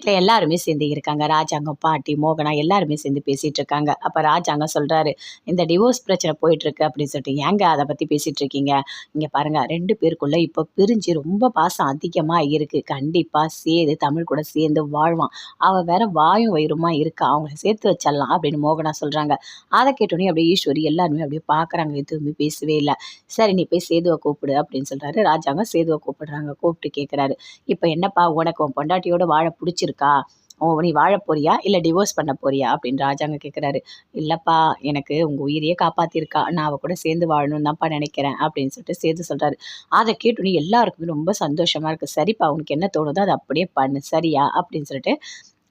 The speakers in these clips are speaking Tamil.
வீட்டில் எல்லாருமே சேர்ந்து இருக்காங்க. ராஜாங்கம் பாட்டி மோகனா எல்லாருமே சேர்ந்து பேசிகிட்டு இருக்காங்க அப்போ ராஜாங்கம் சொல்கிறாரு இந்த டிவோர்ஸ் பிரச்சனை போயிட்டுருக்கு அப்படின்னு சொல்லிட்டு. ஏங்க அதை பற்றி பேசிகிட்டு இருக்கீங்க இங்கே பாருங்கள் ரெண்டு பேருக்குள்ளே இப்போ பிரிஞ்சு ரொம்ப பாசம் அதிகமாக இருக்குது கண்டிப்பாக சேர்ந்து தமிழ் கூட சேர்ந்து வாழ்வான். அவள் வேற வாயும் வயிறுமா இருக்கா? அவங்கள சேர்த்து வச்சிடலாம் அப்படின்னு மோகனா சொல்கிறாங்க அதை கேட்டோன்னே அப்படியே ஈஸ்வரி எல்லாருமே அப்படியே பார்க்குறாங்க எதுவுமே பேசவே இல்லை. சரி நீ போய் சேதுவை கூப்பிடு அப்படின்னு சொல்கிறாரு ராஜாங்கம் சேதுவை கூப்பிடுறாங்க. கூப்பிட்டு கேட்குறாரு இப்போ என்னப்பா உனக்கு உன் பொண்டாட்டியோட வாழ பிடிச்சிருக்கு? ஓ நீ வாழ போறியா? இல்லை டிவோர்ஸ் பண்ண போறியா? அப்படின்னு ராஜாங்க கேட்குறாரு இல்லைப்பா எனக்கு உங்கள் உயிரையே காப்பாற்றிருக்கா நான் அவள் கூட சேர்ந்து வாழணும் தான்ப்பா நினைக்கிறேன் அப்படின்னு சொல்லிட்டு சேர்த்து சொல்கிறாரு அதை கேட்டுன்னு எல்லாருக்குமே ரொம்ப சந்தோஷமாக இருக்குது சரிப்பா உனக்கு என்ன தோணுதோ அதை அப்படியே பண்ணு. சரியா? அப்படின்னு சொல்லிட்டு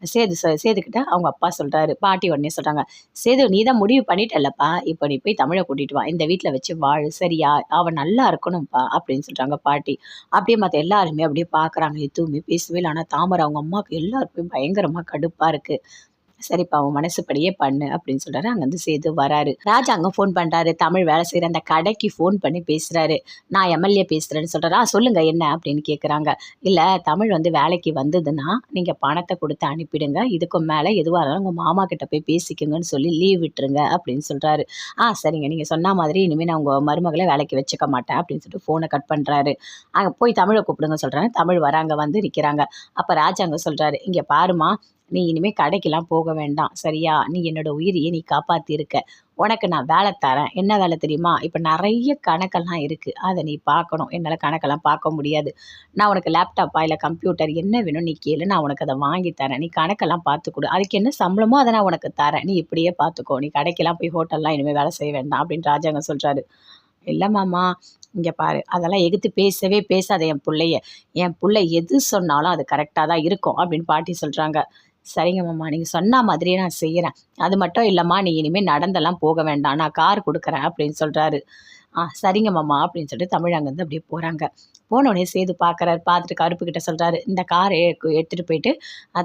சேது சேதுக்கிட்ட அவங்க அப்பா சொல்கிறாரு பாட்டி உடனே சொல்கிறாங்க சேது நீ தான் முடிவு பண்ணிட்டல்லப்பா இப்போ நீ போய் தமிழை கூட்டிகிட்டு வா இந்த வீட்டில் வச்சு வாழ் சரியா அவன் நல்லா இருக்கணும்ப்பா அப்படின்னு சொல்கிறாங்க பாட்டி. அப்படியே மற்ற எல்லாருமே அப்படியே பார்க்குறாங்க எதுவுமே பேசவே இல்லை. ஆனால் தாமரை அவங்க அம்மாவுக்கு எல்லாருக்குமே பயங்கரமாக கடுப்பாக இருக்குது சரிப்பா அவன் மனசுப்படியே பண்ணு அப்படின்னு சொல்றாரு. அங்கேருந்து சேது வராரு. ராஜா அங்கே ஃபோன் பண்ணுறாரு தமிழ் வேலை செய்கிற அந்த கடைக்கு ஃபோன் பண்ணி பேசுகிறாரு நான் எம்எல்ஏ பேசுகிறேன்னு சொல்கிறா சொல்லுங்கள் என்ன? அப்படின்னு கேட்குறாங்க இல்லை தமிழ் வந்து வேலைக்கு வந்ததுன்னா நீங்கள் பணத்தை கொடுத்து அனுப்பிடுங்க. இதுக்கு மேலே எதுவாக இருந்தாலும் உங்கள் மாமா கிட்ட போய் பேசிக்கோங்கன்னு சொல்லி லீவ் விட்டுருங்க அப்படின்னு சொல்கிறாரு ஆ சரிங்க. நீங்கள் சொன்ன மாதிரி இனிமேல் நான் உங்கள் மருமகளை வேலைக்கு வச்சுக்க மாட்டேன் அப்படின்னு சொல்லிட்டு ஃபோனை கட் பண்ணுறாரு அங்கே போய் தமிழை கூப்பிடுங்க சொல்கிறாங்க தமிழ் வராங்க வந்து நிற்கிறாங்க அப்போ ராஜாங்க சொல்கிறாரு இங்கே பாருமா நீ இனிமேல் கடைக்கெல்லாம் போக வேண்டாம். சரியா? நீ என்னோட உயிரியை நீ காப்பாற்றியிருக்க உனக்கு நான் வேலை தரேன். என்ன வேலை தெரியுமா? இப்போ நிறைய கணக்கெல்லாம் இருக்குது அதை நீ பார்க்கணும். என்னால் கணக்கெல்லாம் பார்க்க முடியாது. நான் உனக்கு லேப்டாப்பா இல்லை கம்ப்யூட்டர் என்ன வேணும் நீ கேளு. நான் உனக்கு அதை வாங்கி தரேன். நீ கணக்கெல்லாம் பார்த்து கொடு அதுக்கு என்ன சம்பளமோ அதை நான் உனக்கு தரேன். நீ இப்படியே பார்த்துக்கோ. நீ கடைக்கெல்லாம் போய் ஹோட்டல்லாம் இனிமேல் வேலை செய்ய வேண்டாம் அப்படின்னு ராஜாங்க சொல்கிறாரு இல்லை மாமா இங்கே பாரு. அதெல்லாம் எகுத்து பேசவே பேசாத என் பிள்ளைய. என் பிள்ளை எது சொன்னாலும் அது கரெக்டாக தான் இருக்கும் அப்படின்னு பாட்டி சொல்கிறாங்க சரிங்க மாமா நீங்கள் சொன்ன மாதிரியே நான் செய்கிறேன் அது மட்டும் இல்லைம்மா நீ இனிமேல் நடந்தெல்லாம் போக வேண்டாம். நான் கார் கொடுக்குறேன் அப்படின்னு சொல்கிறாரு ஆ சரிங்க மாமா அப்படின்னு சொல்லிட்டு தமிழ் அங்கேருந்து அப்படியே போகிறாங்க போனோடனே சேது பார்க்குறாரு பார்த்துட்டு கருப்பு கிட்ட சொல்கிறாரு இந்த காரை எடுத்துகிட்டு போயிட்டு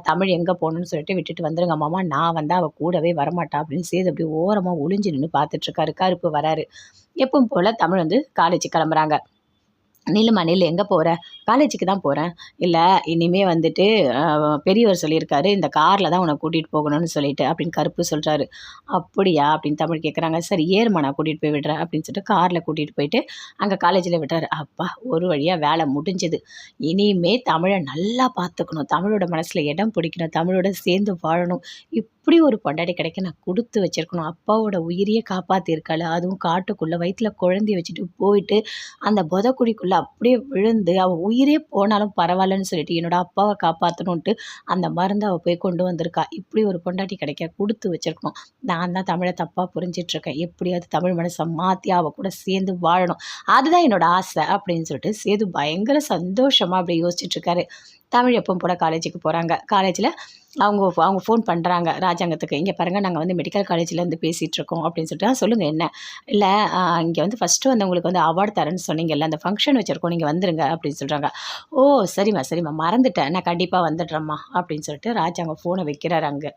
தமிழ் எங்கே போகணுன்னு சொல்லிட்டு விட்டுட்டு வந்துருங்க மாமா. நான் வந்து அவள் கூடவே வரமாட்டா அப்படின்னு சேது அப்படியே ஓரமாக ஒளிஞ்சு நின்று பார்த்துட்ருக்காரு கருப்பு வராரு. எப்பவும் போல் தமிழ் வந்து காலேஜ் கிளம்புறாங்க. நில்லுமா நில்லு எங்கே போகிற காலேஜுக்கு தான் போகிறேன் இல்லை இனிமே வந்துட்டு பெரியவர் சொல்லியிருக்காரு இந்த காரில் தான் உன்னை கூட்டிகிட்டு போகணும்னு சொல்லிட்டு அப்படின்னு கருப்பு சொல்கிறாரு அப்படியா? அப்படின்னு தமிழ் கேட்குறாங்க சரி ஏறுமா நான் கூட்டிகிட்டு போய் விடுறேன் அப்படின்னு சொல்லிட்டு காரில் கூட்டிகிட்டு போயிட்டு அங்கே காலேஜில் விடுறாரு அப்பா ஒரு வழியாக வேலை முடிஞ்சது. இனிமே தமிழை நல்லா பார்த்துக்கணும். தமிழோட மனசில் இடம் பிடிக்கணும். தமிழோட சேர்ந்து வாழணும். இப்படி ஒரு பொண்டாட்டி கிடைக்க நான் கொடுத்து வச்சிருக்கணும். அப்பாவோட உயிரியை காப்பாற்றிருக்காள் அதுவும் காட்டுக்குள்ளே வயிற்றில் குழந்தைய வச்சுட்டு போயிட்டு அந்த புதக்குழிக்குள்ளே அப்படியே விழுந்து அவள் உயிரே போனாலும் பரவாயில்லன்னு சொல்லிட்டு என்னோட அப்பாவை காப்பாற்றணுன்ட்டு அந்த மருந்தை அவள் போய் கொண்டு வந்திருக்கா. இப்படி ஒரு பொண்டாட்டி கிடைக்க கொடுத்து வச்சிருக்கணும். நான் தான் தமிழை தப்பாக புரிஞ்சிட்ருக்கேன். எப்படியாவது தமிழ் மனசை மாற்றி அவள் கூட சேர்ந்து வாழணும். அதுதான் என்னோட ஆசை அப்படின்னு சொல்லிட்டு சேது பயங்கர சந்தோஷமாக அப்படி யோசிச்சுட்ருக்காரு. தமிழ் எப்பவும் போல் காலேஜுக்கு போகிறாங்க காலேஜில் அவங்க அவங்க ஃபோன் பண்ணுறாங்க ராஜாங்கத்துக்கு. இங்கே பாருங்கள் நாங்கள் வந்து மெடிக்கல் காலேஜ்லேருந்து பேசிகிட்ருக்கோம் அப்படின்னு சொல்லிட்டு. சொல்லுங்கள் என்ன? இல்லை இங்கே வந்து ஃபஸ்ட்டு வந்து உங்களுக்கு வந்து அவார்டு தரேன்னு சொன்னீங்கல்ல அந்த ஃபங்க்ஷன் வச்சுருக்கோம் நீங்கள் வந்துருங்க அப்படின்னு சொல்கிறாங்க ஓ சரிம்மா சரிம்மா மறந்துட்டேன். நான் கண்டிப்பாக வந்துடுறேம்மா அப்படின்னு சொல்லிட்டு ராஜாங்க ஃபோனை வைக்கிறாரு அங்கே.